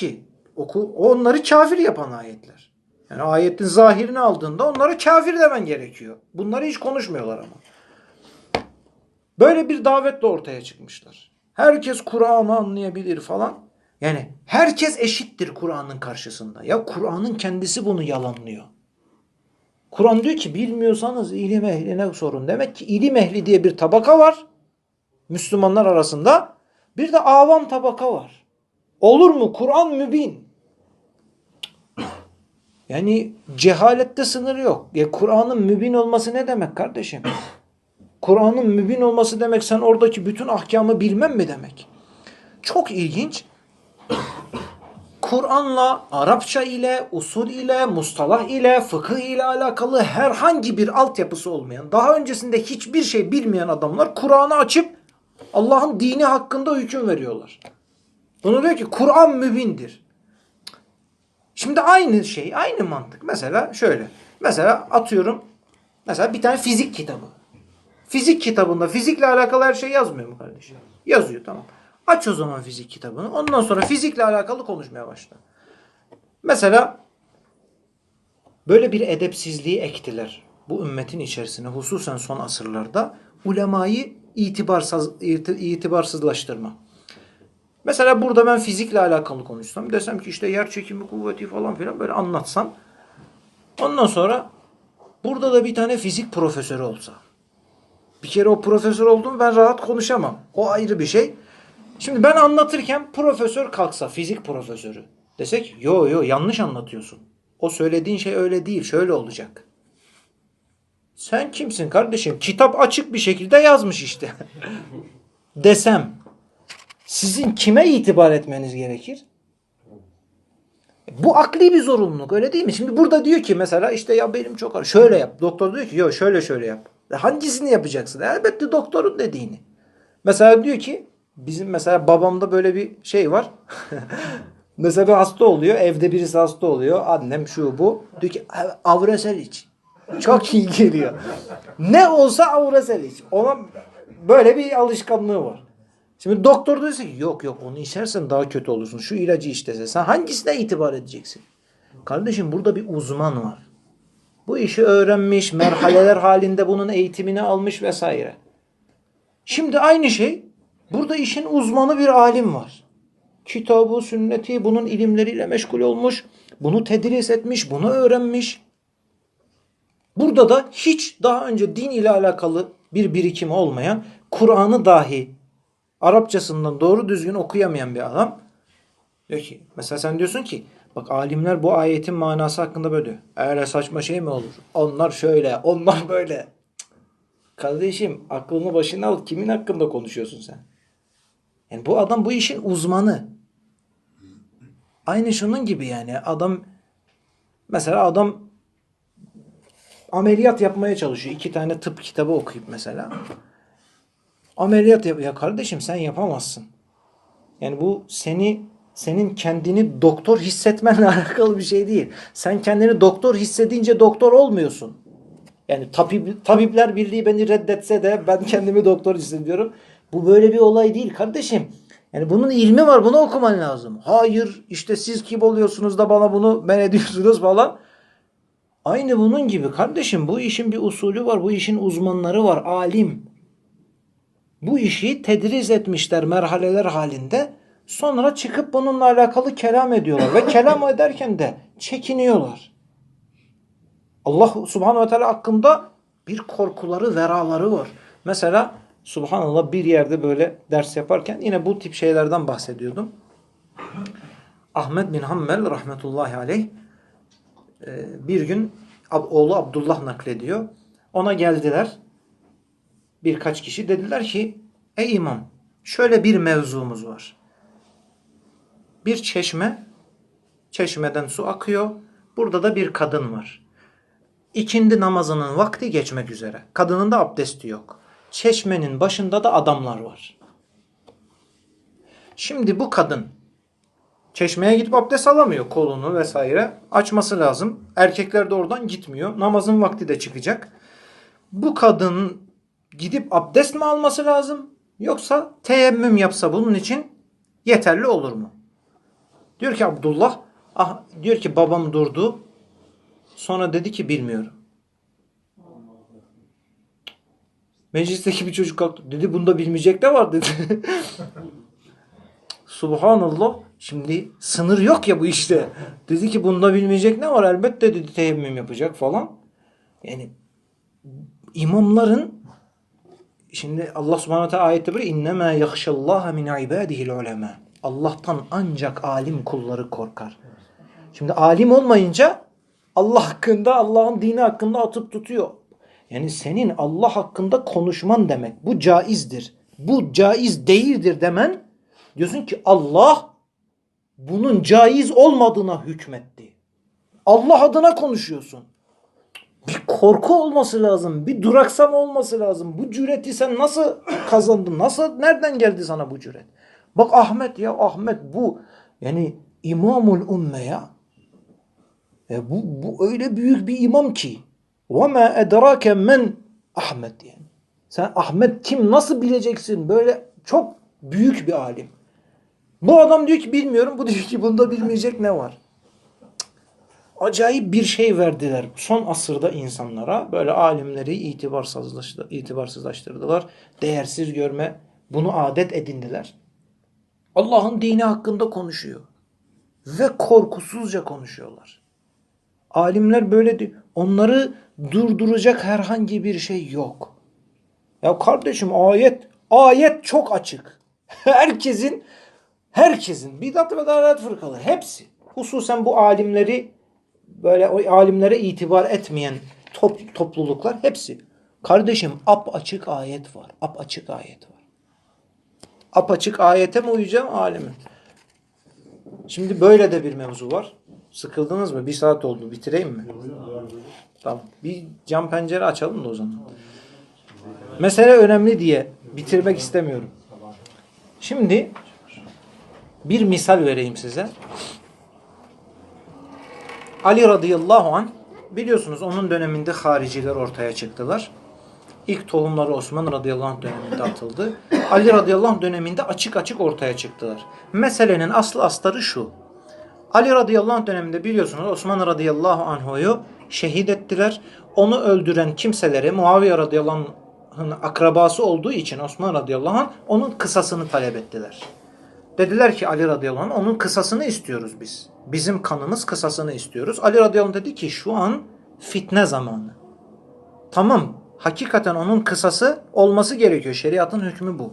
ki oku, onları kafir yapan ayetler. Yani ayetin zahirini aldığında onlara kafir demen gerekiyor. Bunları hiç konuşmuyorlar ama. Böyle bir davetle ortaya çıkmışlar. Herkes Kur'an'ı anlayabilir falan. Yani herkes eşittir Kur'an'ın karşısında. Ya Kur'an'ın kendisi bunu yalanlıyor. Kur'an diyor ki bilmiyorsanız ilim ehline sorun. Demek ki ilim ehli diye bir tabaka var. Müslümanlar arasında. Bir de avam tabaka var. Olur mu? Kur'an mübin. Yani cehalette sınır yok. Ya Kur'an'ın mübin olması ne demek kardeşim? Kur'an'ın mübin olması demek sen oradaki bütün ahkamı bilmem mi demek? Çok ilginç. Kur'an'la, Arapça ile, usul ile, mustalah ile, fıkıh ile alakalı herhangi bir altyapısı olmayan, daha öncesinde hiçbir şey bilmeyen adamlar Kur'an'ı açıp Allah'ın dini hakkında hüküm veriyorlar. Bunu diyor ki Kur'an mübindir. Şimdi aynı şey, aynı mantık. Mesela şöyle. Mesela atıyorum, mesela bir tane fizik kitabı. Fizik kitabında fizikle alakalı her şey yazmıyor mu kardeşim? Yazıyor tamam. Aç o zaman fizik kitabını. Ondan sonra fizikle alakalı konuşmaya başla. Mesela böyle bir edepsizliği ektiler. Bu ümmetin içerisine hususen son asırlarda ulemayı itibarsız, iti- itibarsızlaştırma. Mesela burada ben fizikle alakalı konuşsam desem ki işte yer çekimi kuvveti falan filan böyle anlatsam ondan sonra burada da bir tane fizik profesörü olsa bir kere o profesör oldum ben rahat konuşamam. O ayrı bir şey. Şimdi ben anlatırken profesör kalksa, fizik profesörü desek yo yo yanlış anlatıyorsun. O söylediğin şey öyle değil, şöyle olacak. Sen kimsin kardeşim? Kitap açık bir şekilde yazmış işte. Desem sizin kime itibar etmeniz gerekir? Bu akli bir zorunluluk öyle değil mi? Şimdi burada diyor ki mesela işte ya benim çok ağrı. Şöyle yap. Doktor diyor ki yok şöyle şöyle yap. E Hangisini yapacaksın? Elbette doktorun dediğini. Mesela diyor ki bizim mesela babamda böyle bir şey var. mesela bir hasta oluyor. Evde birisi hasta oluyor. Annem şu bu. Diyor ki avresel iç. Çok iyi geliyor. Ne olsa avresel iç. Ona böyle bir alışkanlığı var. Şimdi doktor dese ki yok yok onu içersen daha kötü olursun. Şu ilacı iç dese. Sen hangisine itibar edeceksin? Kardeşim burada bir uzman var. Bu işi öğrenmiş, merhaleler halinde bunun eğitimini almış vesaire. Şimdi aynı şey burada işin uzmanı bir alim var. Kitabı, sünneti bunun ilimleriyle meşgul olmuş. Bunu tedris etmiş, bunu öğrenmiş. Burada da hiç daha önce din ile alakalı bir birikim olmayan, Kur'an'ı dahi Arapçasından doğru düzgün okuyamayan bir adam diyor ki mesela sen diyorsun ki bak alimler bu ayetin manası hakkında böyle diyor. Öyle saçma şey mi olur? Onlar şöyle, onlar böyle. Kardeşim aklını başına al. Kimin hakkında konuşuyorsun sen? Yani bu adam bu işin uzmanı. Aynı şunun gibi yani adam mesela adam ameliyat yapmaya çalışıyor. İki tane tıp kitabı okuyup mesela. Ameliyat yap. Ya kardeşim sen yapamazsın. Yani bu seni senin kendini doktor hissetmenle alakalı bir şey değil. Sen kendini doktor hissedince doktor olmuyorsun. Yani tabip, tabipler birliği beni reddetse de ben kendimi doktor hissediyorum. Bu böyle bir olay değil kardeşim. Yani bunun ilmi var. Bunu okuman lazım. Hayır işte siz kim oluyorsunuz da bana bunu men ediyorsunuz falan. Aynı bunun gibi kardeşim bu işin bir usulü var. Bu işin uzmanları var. Alim. Bu işi tedriz etmişler merhaleler halinde. Sonra çıkıp bununla alakalı kelam ediyorlar. Ve kelam ederken de çekiniyorlar. Allah subhanahu ve teala hakkında bir korkuları, veraları var. Mesela subhanallah bir yerde böyle ders yaparken yine bu tip şeylerden bahsediyordum. Ahmet bin Hanbel rahmetullahi aleyh e, bir gün oğlu Abdullah naklediyor. Ona geldiler birkaç kişi dediler ki ey imam şöyle bir mevzumuz var. Bir çeşme çeşmeden su akıyor. Burada da bir kadın var. İkindi namazının vakti geçmek üzere. Kadının da abdesti yok. Çeşmenin başında da adamlar var. Şimdi bu kadın çeşmeye gidip abdest alamıyor kolunu vesaire. Açması lazım. Erkekler de oradan gitmiyor. Namazın vakti de çıkacak. Bu kadın gidip abdest mi alması lazım? Yoksa teyemmüm yapsa bunun için yeterli olur mu? Diyor ki Abdullah ah, diyor ki babam durdu. Sonra dedi ki bilmiyorum. Meclisteki bir çocuk kalktı. Dedi bunda bilmeyecek ne var dedi. Subhanallah. Şimdi sınır yok ya bu işte. Dedi ki bunda bilmeyecek ne var? Elbette dedi teyemmüm yapacak falan. Yani imamların şimdi Allah subhanahu teala ayette bir innema yahşallaha min ibadihil ulema. Allah'tan ancak alim kulları korkar. Şimdi alim olmayınca Allah hakkında, Allah'ın dini hakkında atıp tutuyor. Yani senin Allah hakkında konuşman demek. Bu caizdir. Bu caiz değildir demen diyorsun ki Allah bunun caiz olmadığına hükmetti. Allah adına konuşuyorsun Bir korku olması lazım. Bir duraksama olması lazım. Bu cüreti sen nasıl kazandın? Nasıl, nereden geldi sana bu cüret? Bak Ahmet ya Ahmet bu yani imamul ümme ya. E bu, bu öyle büyük bir imam ki. وَمَا اَدْرَاكَ men Ahmet yani. Sen Ahmet kim nasıl bileceksin? Böyle çok büyük bir alim. Bu adam diyor ki bilmiyorum. Bu diyor ki bunda bilmeyecek ne var? Acayip bir şey verdiler son asırda insanlara. Böyle alimleri itibarsızlaştı, itibarsızlaştırdılar. Değersiz görme. Bunu adet edindiler. Allah'ın dini hakkında konuşuyor. Ve korkusuzca konuşuyorlar. Alimler böyle diyor. Onları durduracak herhangi bir şey yok. Ya kardeşim ayet ayet çok açık. Herkesin herkesin bidat ve dalalet fırkaları hepsi. Hususen bu alimleri böyle o alimlere itibar etmeyen top, topluluklar hepsi. Kardeşim ap açık ayet var. Ap açık ayet var. Ap açık ayete mi uyacağım alime? Şimdi böyle de bir mevzu var. Sıkıldınız mı? Bir saat oldu. Bitireyim mi? Tamam. Bir cam pencere açalım da o zaman. Mesele önemli diye bitirmek istemiyorum. Şimdi bir misal vereyim size. Ali radıyallahu an biliyorsunuz onun döneminde hariciler ortaya çıktılar. İlk tohumları Osman radıyallahu anh döneminde atıldı. Ali radıyallahu anh döneminde açık açık ortaya çıktılar. Meselenin aslı astarı şu. Ali radıyallahu anh döneminde biliyorsunuz Osman radıyallahu anh'u şehit ettiler. Onu öldüren kimseleri Muaviye radıyallahu anh'ın akrabası olduğu için Osman radıyallahu anh onun kısasını talep ettiler. Dediler ki Ali radıyallahu anh onun kısasını istiyoruz biz. Bizim kanımız kısasını istiyoruz. Ali radıyallahu anh dedi ki şu an fitne zamanı. Tamam hakikaten onun kısası olması gerekiyor. Şeriatın hükmü bu.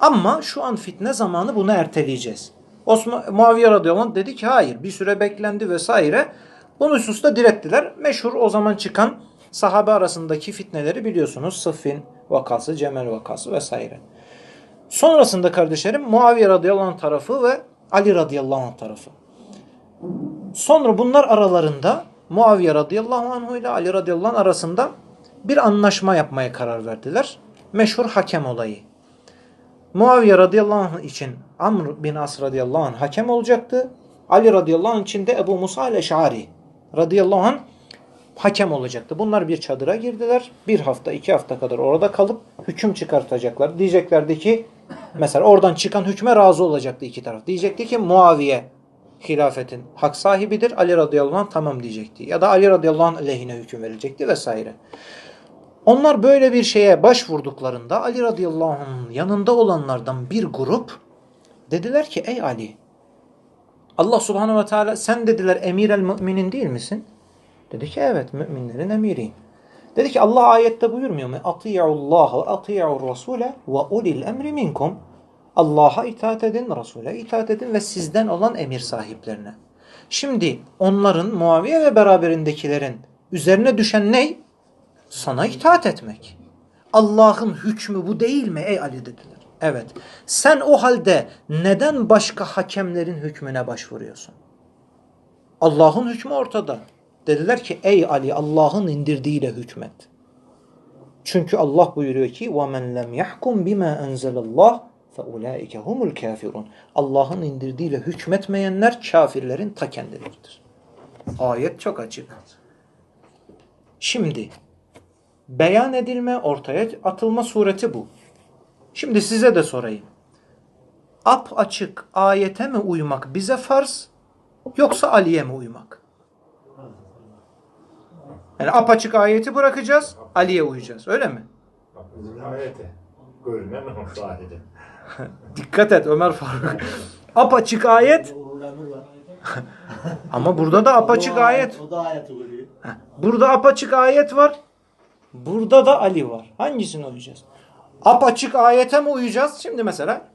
Ama şu an fitne zamanı bunu erteleyeceğiz. Osman Muaviye radıyallahu anh dedi ki hayır bir süre beklendi vesaire. Bu hususta direttiler. Meşhur o zaman çıkan sahabe arasındaki fitneleri biliyorsunuz. Sıffin vakası, Cemel vakası vesaire. Sonrasında kardeşlerim Muaviye radıyallahu anh tarafı ve Ali radıyallahu anh tarafı. Sonra bunlar aralarında Muaviye radıyallahu anh ile Ali radıyallahu anh arasında bir anlaşma yapmaya karar verdiler. Meşhur hakem olayı. Muaviye radıyallahu anh için Amr bin As radıyallahu anh hakem olacaktı. Ali radıyallahu anh için de Ebu Musa el-Eş'ari radıyallahu anh hakem olacaktı. Bunlar bir çadıra girdiler. Bir hafta, iki hafta kadar orada kalıp hüküm çıkartacaklar. Diyeceklerdi ki mesela oradan çıkan hükme razı olacaktı iki taraf. Diyecekti ki Muaviye hilafetin hak sahibidir. Ali radıyallahu anh tamam diyecekti. Ya da Ali radıyallahu anh lehine hüküm verecekti vesaire. Onlar böyle bir şeye başvurduklarında Ali radıyallahu anh'ın yanında olanlardan bir grup dediler ki ey Ali Allah subhanehu ve teala sen dediler emir el müminin değil misin? Dedi ki evet müminlerin emiriyim. Dedi ki Allah ayette buyurmuyor mu? Ati'ullaha ve ati'ur rasule ve ulil emri minkum. Allah'a itaat edin, Resul'e itaat edin ve sizden olan emir sahiplerine. Şimdi onların Muaviye ve beraberindekilerin üzerine düşen ne? Sana itaat etmek. Allah'ın hükmü bu değil mi ey Ali dediler. Evet. Sen o halde neden başka hakemlerin hükmüne başvuruyorsun? Allah'ın hükmü ortada. Dediler ki ey Ali Allah'ın indirdiğiyle hükmet. Çünkü Allah buyuruyor ki وَمَنْ لَمْ يَحْكُمْ بِمَا أَنْزَلَ اللّٰهِ فَاُولَٰئِكَ هُمُ الْكَافِرُونَ Allah'ın indirdiğiyle hükmetmeyenler kafirlerin ta kendileridir. Ayet çok açık. Şimdi beyan edilme, ortaya atılma sureti bu. Şimdi size de sorayım. ap açık ayete mi uymak bize farz yoksa Ali'ye mi uymak? Yani apaçık ayeti bırakacağız, Ali'ye uyacağız. Öyle mi? Ayete. Görünen o sadece. Dikkat et Ömer Faruk. apaçık ayet ama burada da apaçık ayet. Burada apaçık ayet var. Burada da Ali var. Hangisine uyacağız? Apaçık ayete mi uyacağız? Şimdi mesela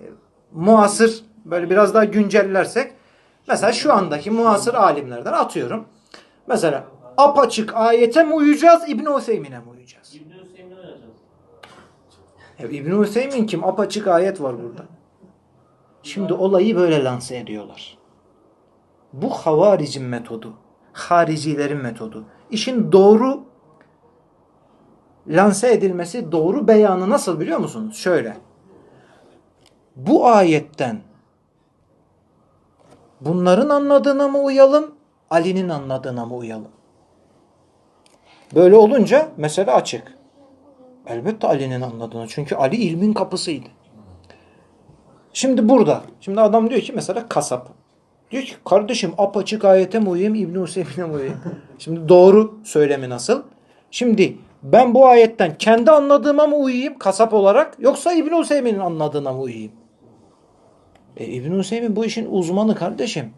e, muasır böyle biraz daha güncellersek mesela şu andaki muasır alimlerden atıyorum. Mesela apaçık ayete mi uyacağız? İbn Hüseyin'e mi uyacağız? İbn Hüseyin'e vereceğiz. Ya İbn Hüseyin kim? Apaçık ayet var burada. Şimdi olayı böyle lanse ediyorlar. Bu havaricin metodu. Haricilerin metodu. İşin doğru lanse edilmesi, doğru beyanı nasıl biliyor musunuz? Şöyle. Bu ayetten bunların anladığına mı uyalım, Ali'nin anladığına mı uyalım? Böyle olunca mesele açık. Elbette Ali'nin anladığını. Çünkü Ali ilmin kapısıydı. Şimdi burada. Şimdi adam diyor ki mesela kasap. Diyor ki kardeşim apaçık ayete mi uyuyayım İbn Hüseyin'e mi uyuyayım? Şimdi doğru söylemi nasıl? Şimdi ben bu ayetten kendi anladığıma mı uyuyayım kasap olarak yoksa İbn Hüseyin'in anladığına mı uyuyayım? E, İbn Hüseyin bu işin uzmanı kardeşim.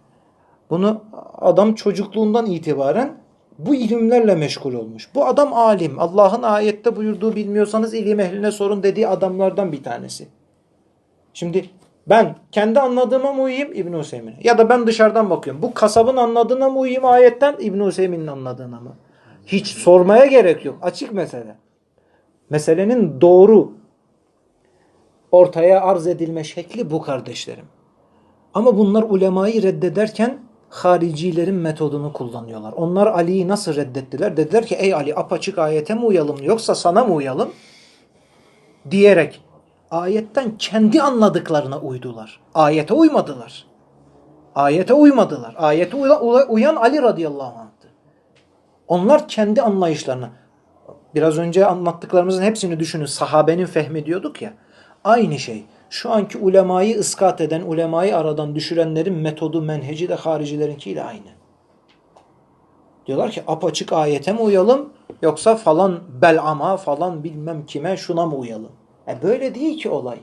Bunu adam çocukluğundan itibaren bu ilimlerle meşgul olmuş. Bu adam alim. Allah'ın ayette buyurduğu bilmiyorsanız ilim ehline sorun dediği adamlardan bir tanesi. Şimdi ben kendi anladığıma mı uyuyayım İbn Hüseyin'e? Ya da ben dışarıdan bakıyorum. Bu kasabın anladığına mı uyuyayım ayetten İbn Hüseyin'in anladığına mı? Hiç sormaya gerek yok. Açık mesele. Meselenin doğru ortaya arz edilme şekli bu kardeşlerim. Ama bunlar ulemayı reddederken haricilerin metodunu kullanıyorlar. Onlar Ali'yi nasıl reddettiler? Dediler ki ey Ali apaçık ayete mi uyalım yoksa sana mı uyalım? Diyerek ayetten kendi anladıklarına uydular. Ayete uymadılar. Ayete uymadılar. Ayete uya- uya- uyan Ali radıyallahu anh'tı. Onlar kendi anlayışlarına. Biraz önce anlattıklarımızın hepsini düşünün. Sahabenin fehmi diyorduk ya. Aynı şey. Şu anki ulemayı ıskat eden, ulemayı aradan düşürenlerin metodu, menheci de haricilerinkiyle aynı. Diyorlar ki apaçık ayete mi uyalım yoksa falan belama falan bilmem kime şuna mı uyalım? E böyle değil ki olay.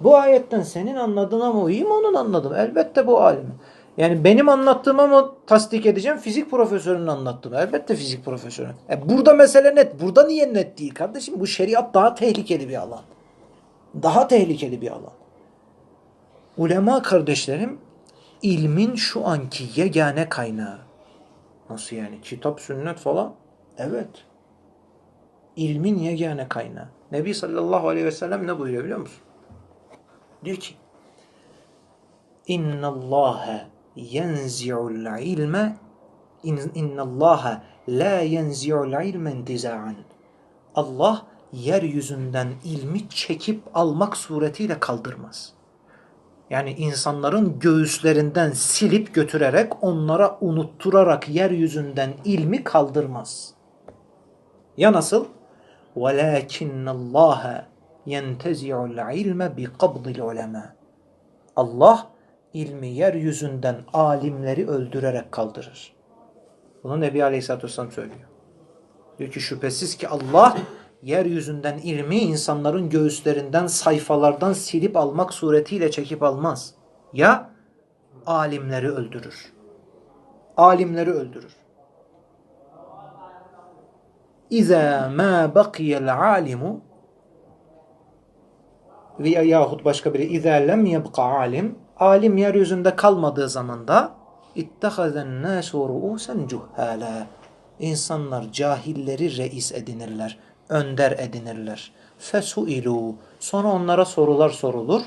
Bu ayetten senin anladığına mı uyayım onun anladım. Elbette bu alim. Yani benim anlattığıma mı tasdik edeceğim fizik profesörünün anlattığını. Elbette fizik profesörü. E burada mesele net. Burada niye net değil kardeşim? Bu şeriat daha tehlikeli bir alan. Daha tehlikeli bir alan. Ulema kardeşlerim ilmin şu anki yegane kaynağı. Nasıl yani? Kitap, sünnet falan? Evet. İlmin yegane kaynağı. Nebi sallallahu aleyhi ve sellem ne buyuruyor biliyor musun? Diyor ki İnna Allaha yenzi'ul ilme İnna Allaha la yenzi'ul ilme intiza'an. Allah yeryüzünden ilmi çekip almak suretiyle kaldırmaz. Yani insanların göğüslerinden silip götürerek onlara unutturarak yeryüzünden ilmi kaldırmaz. Ya nasıl? وَلَاكِنَّ اللّٰهَ يَنْتَزِعُ الْعِلْمَ بِقَبْضِ الْعُلَمَا Allah ilmi yeryüzünden alimleri öldürerek kaldırır. Bunu Nebi Aleyhisselatü Vesselam söylüyor. Diyor ki şüphesiz ki Allah yeryüzünden ilmi insanların göğüslerinden, sayfalardan silip almak suretiyle çekip almaz. Ya alimleri öldürür. Alimleri öldürür. İza ma baqiyel alimu veya yahut başka biri İza lem yebqa alim alim yeryüzünde kalmadığı zaman da ittehazen nasu ruusen cuhala insanlar cahilleri reis edinirler, önder edinirler. Fesuilu sonra onlara sorular sorulur.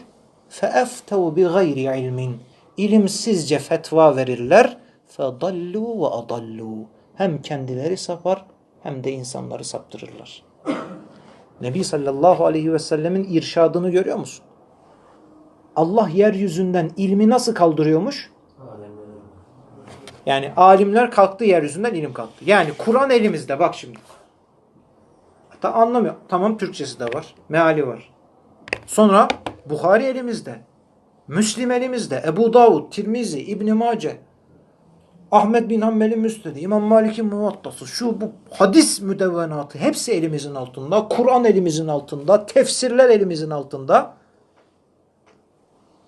Feeftev bi gayri ilmin ilimsizce fetva verirler. Fedallu ve adallu hem kendileri sapar hem de insanları saptırırlar. Nebi sallallahu aleyhi ve sellemin irşadını görüyor musun? Allah yeryüzünden ilmi nasıl kaldırıyormuş? Yani alimler kalktı yeryüzünden ilim kalktı. Yani Kur'an elimizde bak şimdi. Hatta anlamıyor. Tamam Türkçesi de var. Meali var. Sonra Bukhari elimizde. Müslim elimizde. Ebu Davud, Tirmizi, İbn Mace, Ahmet bin Hanbel'in Müsned'i, İmam Malik'in Muvattası, şu bu hadis müdevvenatı hepsi elimizin altında. Kur'an elimizin altında. Tefsirler elimizin altında.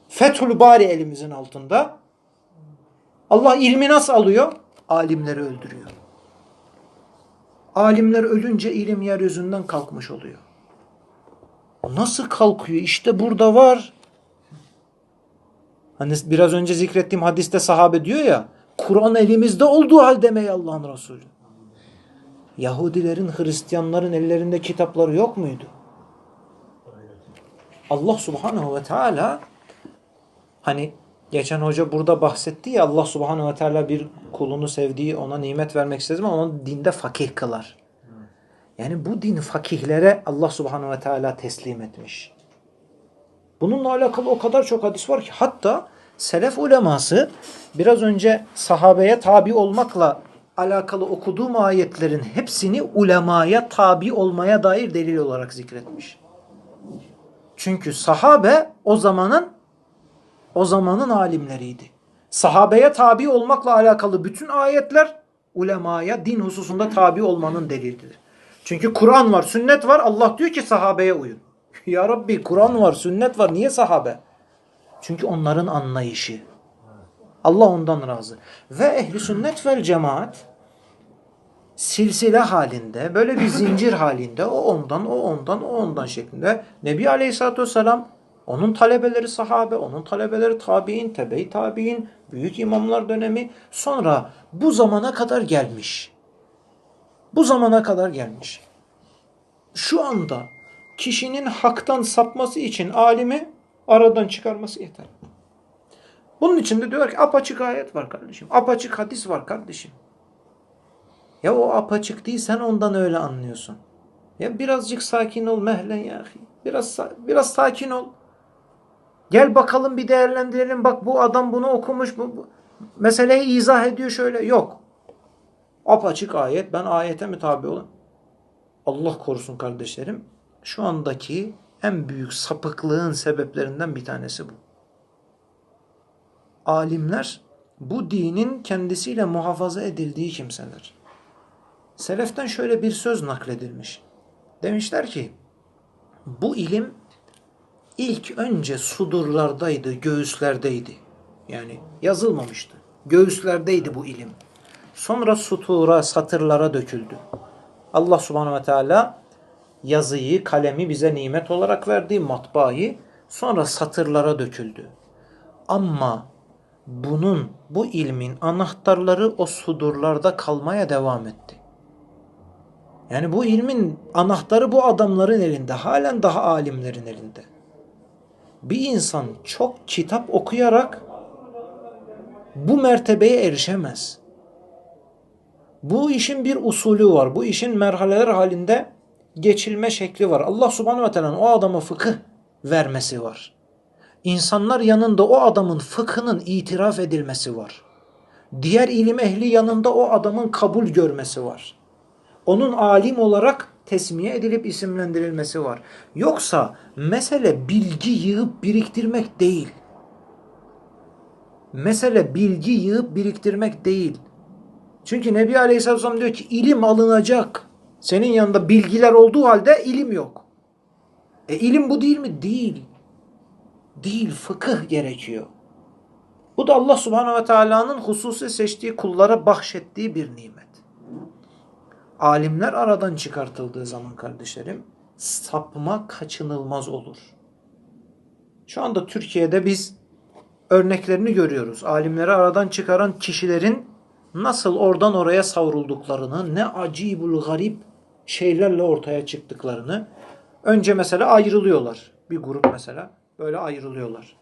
Fethül Bari elimizin altında. Allah ilmi nasıl alıyor? Alimleri öldürüyor. Alimler ölünce ilim yeryüzünden kalkmış oluyor. Nasıl kalkıyor? İşte burada var. Hani biraz önce zikrettiğim hadiste sahabe diyor ya, Kur'an elimizde olduğu halde mi Allah'ın Resulü? Yahudilerin, Hristiyanların ellerinde kitapları yok muydu? Allah Subhanahu ve Teala hani geçen hoca burada bahsetti ya Allah Subhanahu ve Teala bir kulunu sevdiği ona nimet vermek istedi ama onu dinde fakih kılar. Yani bu din fakihlere Allah Subhanahu ve Teala teslim etmiş. Bununla alakalı o kadar çok hadis var ki hatta selef uleması biraz önce sahabeye tabi olmakla alakalı okuduğum ayetlerin hepsini ulemaya tabi olmaya dair delil olarak zikretmiş. Çünkü sahabe o zamanın o zamanın alimleriydi. Sahabeye tabi olmakla alakalı bütün ayetler ulemaya din hususunda tabi olmanın delilidir. Çünkü Kur'an var, sünnet var. Allah diyor ki sahabeye uyun. Ya Rabbi Kur'an var, sünnet var. Niye sahabe? Çünkü onların anlayışı. Allah ondan razı. Ve ehli sünnet vel cemaat silsile halinde, böyle bir zincir halinde o ondan, o ondan, o ondan şeklinde Nebi Aleyhisselatü Vesselam onun talebeleri sahabe, onun talebeleri tabi'in, tebe-i tabi'in, büyük imamlar dönemi sonra bu zamana kadar gelmiş. Bu zamana kadar gelmiş. Şu anda kişinin haktan sapması için alimi aradan çıkarması yeter. Bunun için de diyorlar ki apaçık ayet var kardeşim. Apaçık hadis var kardeşim. Ya o apaçık değil sen ondan öyle anlıyorsun. Ya birazcık sakin ol mehlen ya. Biraz biraz sakin ol. Gel bakalım bir değerlendirelim. Bak bu adam bunu okumuş. Bu, bu. Meseleyi izah ediyor şöyle. Yok. Apaçık ayet. Ben ayete mi tabi olayım? Allah korusun kardeşlerim. Şu andaki en büyük sapıklığın sebeplerinden bir tanesi bu. Alimler bu dinin kendisiyle muhafaza edildiği kimseler. Seleften şöyle bir söz nakledilmiş. Demişler ki bu ilim ilk önce sudurlardaydı, göğüslerdeydi. Yani yazılmamıştı. Göğüslerdeydi bu ilim. Sonra sutura, satırlara döküldü. Allah subhanahu ve teala yazıyı, kalemi bize nimet olarak verdi, matbaayı. Sonra satırlara döküldü. Ama bunun, bu ilmin anahtarları o sudurlarda kalmaya devam etti. Yani bu ilmin anahtarı bu adamların elinde. Halen daha alimlerin elinde. Bir insan çok kitap okuyarak bu mertebeye erişemez. Bu işin bir usulü var. Bu işin merhaleler halinde geçilme şekli var. Allah subhanahu ve teala'nın o adama fıkıh vermesi var. İnsanlar yanında o adamın fıkhının itiraf edilmesi var. Diğer ilim ehli yanında o adamın kabul görmesi var. Onun alim olarak tesmiye edilip isimlendirilmesi var. Yoksa mesele bilgi yığıp biriktirmek değil. Mesele bilgi yığıp biriktirmek değil. Çünkü Nebi Aleyhisselatü Vesselam diyor ki ilim alınacak. Senin yanında bilgiler olduğu halde ilim yok. E ilim bu değil mi? Değil. Değil. Fıkıh gerekiyor. Bu da Allah Subhanahu ve Teala'nın hususi seçtiği kullara bahşettiği bir nimet. Alimler aradan çıkartıldığı zaman kardeşlerim sapma kaçınılmaz olur. Şu anda Türkiye'de biz örneklerini görüyoruz. Alimleri aradan çıkaran kişilerin nasıl oradan oraya savrulduklarını, ne acibul garip şeylerle ortaya çıktıklarını. Önce mesela ayrılıyorlar. Bir grup mesela böyle ayrılıyorlar.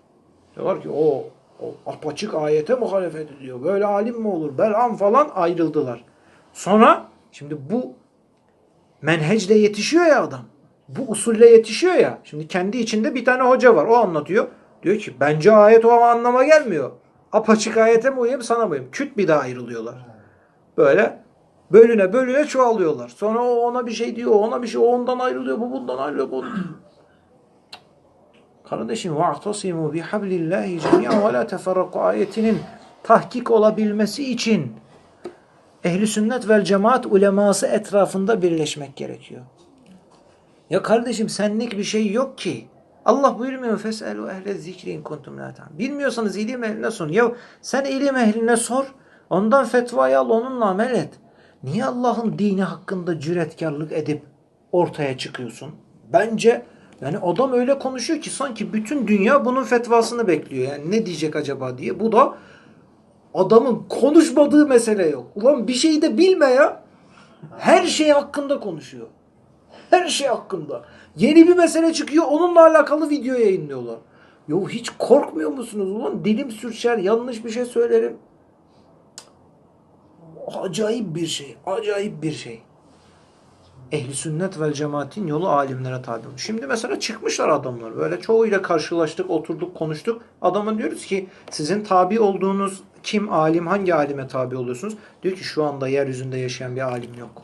Diyorlar ki o, o apaçık ayete muhalefet ediyor. Böyle alim mi olur? Belam falan ayrıldılar. Sonra şimdi bu menhecle yetişiyor ya adam. Bu usulle yetişiyor ya. Şimdi kendi içinde bir tane hoca var. O anlatıyor. Diyor ki bence ayet o anlama gelmiyor. Apaçık ayete mi uyayım sana mı uyayım? Küt bir daha ayrılıyorlar. Böyle bölüne bölüne çoğalıyorlar. Sonra o ona bir şey diyor, o ona bir şey, o ondan ayrılıyor, bu bundan ayrılıyor. Bu... Kardeşim وَاَعْتَصِمُوا بِحَبْلِ اللّٰهِ جَمِيعًا وَلَا تَفَرَّقُوا ayetinin tahkik olabilmesi için ehli sünnet vel cemaat uleması etrafında birleşmek gerekiyor. Ya kardeşim senlik bir şey yok ki. Allah buyurmuyor feselu ehle zikri in kuntum la. Bilmiyorsanız ilim ehline sorun. Ya sen ilim ehline sor. Ondan fetvayı al onunla amel et. Niye Allah'ın dini hakkında cüretkarlık edip ortaya çıkıyorsun? Bence yani adam öyle konuşuyor ki sanki bütün dünya bunun fetvasını bekliyor. Yani ne diyecek acaba diye. Bu da adamın konuşmadığı mesele yok. Ulan bir şey de bilme ya. Her şey hakkında konuşuyor. Her şey hakkında. Yeni bir mesele çıkıyor onunla alakalı video yayınlıyorlar. Yo hiç korkmuyor musunuz ulan? Dilim sürçer, yanlış bir şey söylerim. Acayip bir şey. Acayip bir şey. Ehli sünnet vel cemaatin yolu alimlere tabi. olmuş. Şimdi mesela çıkmışlar adamlar. Böyle çoğuyla karşılaştık, oturduk, konuştuk. Adama diyoruz ki sizin tabi olduğunuz kim alim, hangi alime tabi oluyorsunuz? Diyor ki şu anda yeryüzünde yaşayan bir alim yok.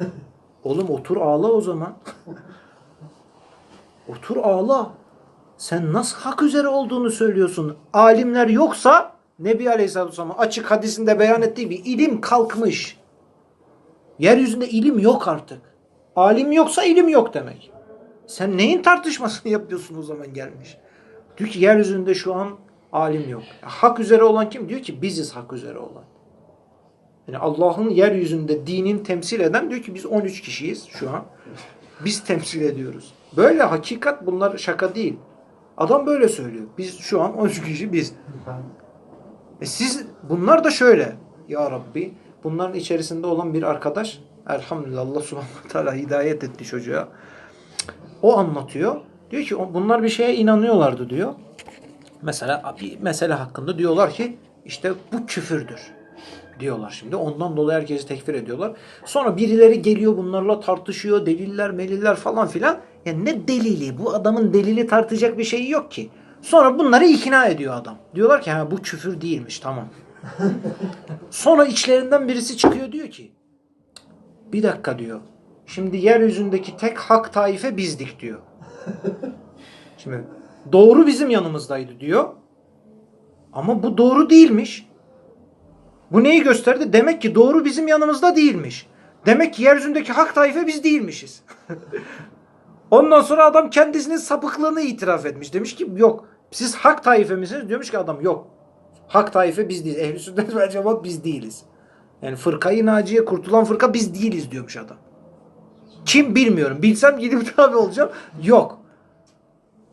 Oğlum otur ağla o zaman. otur ağla. Sen nasıl hak üzere olduğunu söylüyorsun? Alimler yoksa Nebi Aleyhisselatü Vesselam açık hadisinde beyan ettiği bir ilim kalkmış. Yeryüzünde ilim yok artık. Alim yoksa ilim yok demek. Sen neyin tartışmasını yapıyorsun o zaman gelmiş. Diyor ki yeryüzünde şu an alim yok. Hak üzere olan kim? Diyor ki biziz hak üzere olan. Yani Allah'ın yeryüzünde dinin temsil eden diyor ki biz 13 kişiyiz şu an. Biz temsil ediyoruz. Böyle hakikat bunlar şaka değil. Adam böyle söylüyor. Biz şu an 13 kişi biz. E siz bunlar da şöyle. Ya Rabbi bunların içerisinde olan bir arkadaş elhamdülillah Allah subhanahu wa ta'ala hidayet etti çocuğa. O anlatıyor. Diyor ki bunlar bir şeye inanıyorlardı diyor. Mesela bir mesele hakkında diyorlar ki işte bu küfürdür diyorlar şimdi. Ondan dolayı herkesi tekfir ediyorlar. Sonra birileri geliyor bunlarla tartışıyor. Deliller, meliller falan filan. Ya ne delili? Bu adamın delili tartacak bir şeyi yok ki. Sonra bunları ikna ediyor adam. Diyorlar ki ha bu küfür değilmiş tamam. Sonra içlerinden birisi çıkıyor diyor ki bir dakika diyor. Şimdi yeryüzündeki tek hak taife bizdik diyor. Şimdi doğru bizim yanımızdaydı diyor. Ama bu doğru değilmiş. Bu neyi gösterdi? Demek ki doğru bizim yanımızda değilmiş. Demek ki yeryüzündeki hak taife biz değilmişiz. Ondan sonra adam kendisinin sapıklığını itiraf etmiş. Demiş ki yok siz hak taife misiniz? Diyormuş ki adam yok. Hak taife biz değiliz. Ehl-i sünnet vel cemaat biz değiliz. Yani fırkayı naciye kurtulan fırka biz değiliz diyormuş adam. Kim bilmiyorum. Bilsem gidip tabi olacağım. Yok.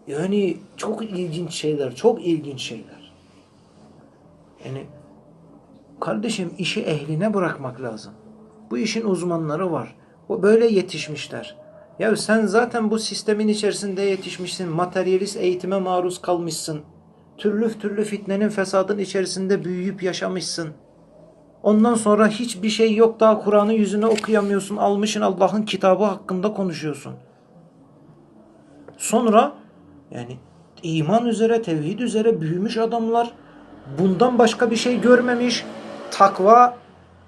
Yani çok ilginç şeyler. Çok ilginç şeyler. Yani kardeşim işi ehline bırakmak lazım. Bu işin uzmanları var. O böyle yetişmişler. Ya sen zaten bu sistemin içerisinde yetişmişsin. Materyalist eğitime maruz kalmışsın. Türlü türlü fitnenin fesadın içerisinde büyüyüp yaşamışsın. Ondan sonra hiçbir şey yok daha Kur'an'ı yüzüne okuyamıyorsun. Almışın Allah'ın kitabı hakkında konuşuyorsun. Sonra yani iman üzere, tevhid üzere büyümüş adamlar bundan başka bir şey görmemiş. Takva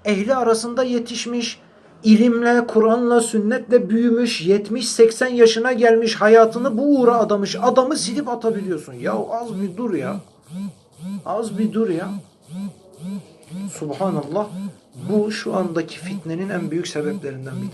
ehli arasında yetişmiş. ilimle, Kur'an'la, sünnetle büyümüş, 70-80 yaşına gelmiş, hayatını bu uğra adamış. Adamı silip atabiliyorsun. Ya az bir dur ya. Az bir dur ya. Subhanallah. Bu şu andaki fitnenin en büyük sebeplerinden bir